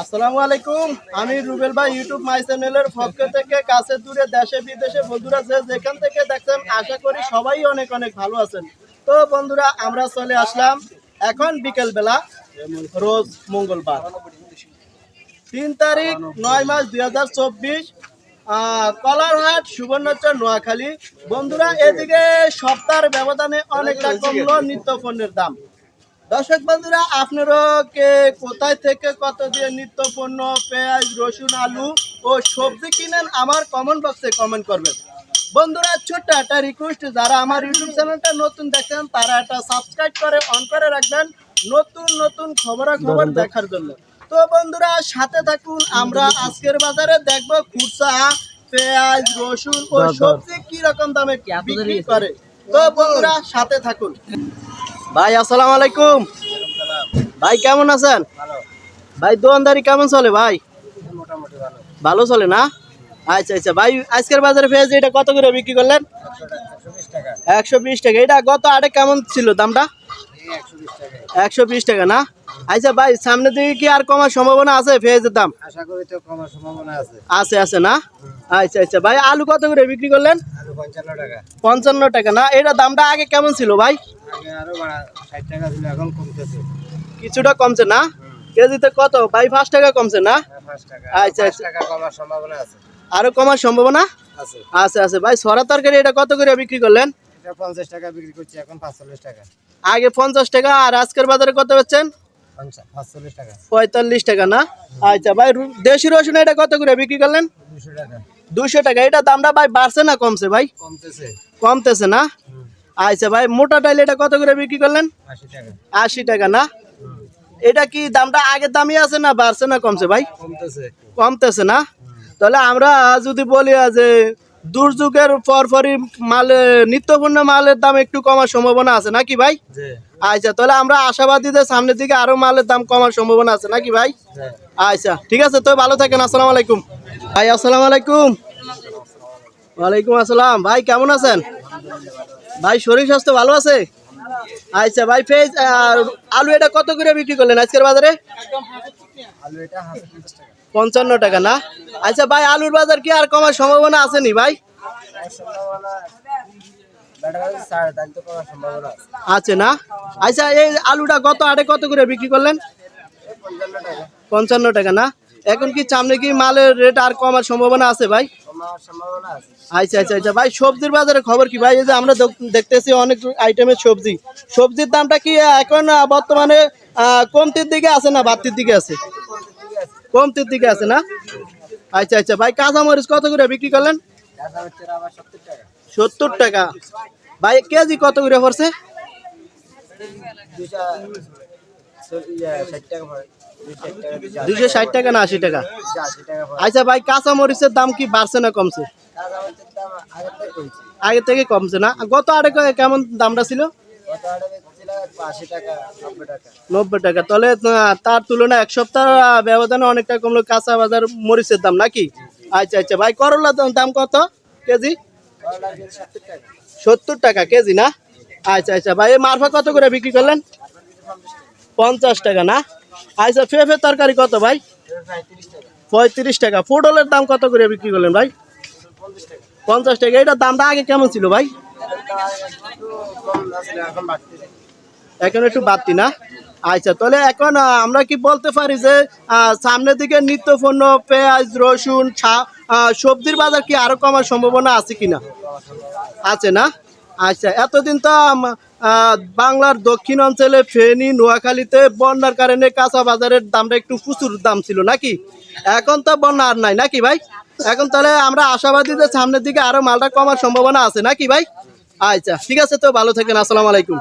আসসালামু আলাইকুম। আমি রুবেল ভাই ইউটিউব মাই চ্যানেলের পক্ষ থেকে কাছে দূরে দেশে, বিদেশে বন্ধুরা যে যেখান থেকে দেখছেন, আশা করি সবাই অনেক অনেক ভালো আছেন। তো বন্ধুরা, আমরা চলে আসলাম এখন বিকেল বেলা রোজ মঙ্গলবার। তিন তারিখ, নয় মাস দুই হাজার চব্বিশ কলারহাট, সুবর্ণচর, নোয়াখালী। বন্ধুরা, এদিকে সপ্তাহের ব্যবধানে অনেকটা কমলো নিত্য পণ্যের দাম। দর্শক বন্ধুরা আপনারা কে কোথায় থেকে কত দিয়ে নিত্য পণ্য পেঁয়াজ রসুন আলু ও সবজি কিনেন আমার কমেন্ট বক্সে কমেন্ট করবেন। বন্ধুরা ছোট্ট একটা রিকোয়েস্ট যারা আমার ইউটিউব চ্যানেলটা নতুন দেখেন তারা একটা সাবস্ক্রাইব করে অন করে রাখবেন নতুন নতুন খবরাখবর দেখার জন্য। তো বন্ধুরা সাথে থাকুন আমরা আজকের বাজারে দেখব খুচরা পেঁয়াজ রসুন ও সবজি কি রকম দামে বিক্রি করে। তো বন্ধুরা সাথে থাকুন। ভাই আসসালামু আলাইকুম। ভাই কেমন আছেন? ভাই দোকানদারি কেমন চলে ভাই? ভালো চলে না? আচ্ছা আচ্ছা। ভাই আজকের বাজারে পেঁয়াজ এটা কত করে বিক্রি করলেন? একশো বিশ টাকা। এটা গত আটে কেমন ছিল দামটা? একশো বিশ টাকা না? আচ্ছা ভাই সামনের দিকে কি আর কমার সম্ভাবনা আছে পেঁয়াজের দাম? আছে। আছে না? আচ্ছা আচ্ছা। ভাই আলু কত করে বিক্রি করলেন? পঞ্চান্ন টাকা না? এটা দামটা আগে কেমন ছিল ভাই? আরও ষাট টাকা ছিল এখন কমতেছে। কিছুটা কমছে না? কেজিতে কত? ভাই পাঁচ টাকা কমছে না? হ্যাঁ, আচ্ছা, আচ্ছা। টাকা কমার সম্ভাবনা আছে। আরও কমার সম্ভাবনা? আছে। আছে আছে। ভাই সরা তরকারি এটা কত করে বিক্রি করলেন? এটা পঞ্চাশ টাকা বিক্রি করছি এখন পাঁচচল্লিশ টাকা। আগে পঞ্চাশ টাকা আর আজকের বাজারে কত টাকা। পঁয়তাল্লিশ টাকা না? আচ্ছা ভাই দেশি রসুন এটা কত করে বিক্রি করলেন? দুশো টাকা। এটা দামটা ভাই বাড়ছে না কমছে ভাই? কমতেছে। কমতেছে না? আচ্ছা ভাই মোটা ডাইল এটা কত করে বিক্রি করলেন? আশি টাকা। না? এটা কি দামটা আগের দামই আছে না বাড়ছে না কমছে ভাই? কমতেছে। না? তাহলে আমরা যদি বলি যে দুর্যোগের পরপরই মাল নিত্যপূর্ণ মালের দাম একটু কমার সম্ভাবনা আছে নাকি ভাই? আচ্ছা তাহলে আমরা আশাবাদীদের সামনের দিকে আরও মালের দাম কমার সম্ভাবনা আছে নাকি ভাই? আচ্ছা ঠিক আছে তো ভালো থাকেন আসসালামু আলাইকুম। ভাই আসসালামু আলাইকুম। ওয়ালাইকুম আসসালাম। ভাই কেমন আছেন? ভাই, শরীর স্বাস্থ্য ভালো আছে? আচ্ছা ভাই, ফেজ আলু এটা কত করে বিক্রি করলেন আজকের বাজারে? পঞ্চান্ন টাকা না? আচ্ছা ভাই, আলুর বাজার কি আর কমার সম্ভাবনা আছে নি ভাই? আছে না? আচ্ছা এই আলুটা কত, আটে কত করে বিক্রি করলেন? পঞ্চান্ন টাকা। না? এখন কি সামনে কি মালের রেট আর কমার সম্ভাবনা আছে ভাই? আচ্ছা আচ্ছা আচ্ছা। ভাই, সবজির বাজারে খবর কি? ভাই, এই যে আমরা দেখতেছি অনেক আইটেমের সবজি। সবজির দামটা কি এখন বর্তমানে কমতির দিকে আছে না বাড়তির দিকে আছে? কমতির দিকে আছে না? আচ্ছা আচ্ছা। ভাই, কাঁচামরিচ কত করে বিক্রি করলেন? সত্তর টাকা। ভাই কেজি কত করে পড়ছে? দুইশো ষাট টাকা না আশি টাকা? আচ্ছা ভাই কাঁচা মরিচের দাম কি বাড়ছে না কমছে? আগের থেকে কমছে না? গত আড়ে কেমন দামটা ছিল? নব্বই টাকা। তাহলে তার তুলনায় এক সপ্তাহ ব্যবধানে অনেকটা কমলো কাঁচা বাজার মরিচের দাম, নাকি? আচ্ছা আচ্ছা ভাই, করলার দাম কত কেজি? সত্তর টাকা কেজি না? আচ্ছা আচ্ছা ভাই মারফা কত করে বিক্রি করলেন? পঞ্চাশ টাকা না? আচ্ছা ফেফে তরকারি কত ভাই? পঁয়ত্রিশ টাকা। পটলের দাম কত করে বিক্রি করলেন ভাই? পঞ্চাশ টাকা। এটার দামটা আগে কেমন ছিল ভাই? এখন একটু বাড়তি না? আচ্ছা তাহলে এখন আমরা কি বলতে পারি যে সামনের দিকে নিত্য পণ্য পেঁয়াজ, রসুন সবজির বাজার কি আরও কমার সম্ভাবনা আছে কিনা? আছে না? আচ্ছা এতদিন তো বাংলার দক্ষিণ অঞ্চলে ফেনী, নোয়াখালীতে বন্যার কারণে কাঁচা বাজারের দামটা একটু প্রচুর দাম ছিল নাকি? এখন তো বন্যা আর নাই নাকি ভাই? এখন তাহলে আমরা আশাবাদী যে সামনের দিকে আরও মালটা কমার সম্ভাবনা আছে নাকি ভাই? আচ্ছা ঠিক আছে তো, ভালো থাকেন, আসসালামু আলাইকুম।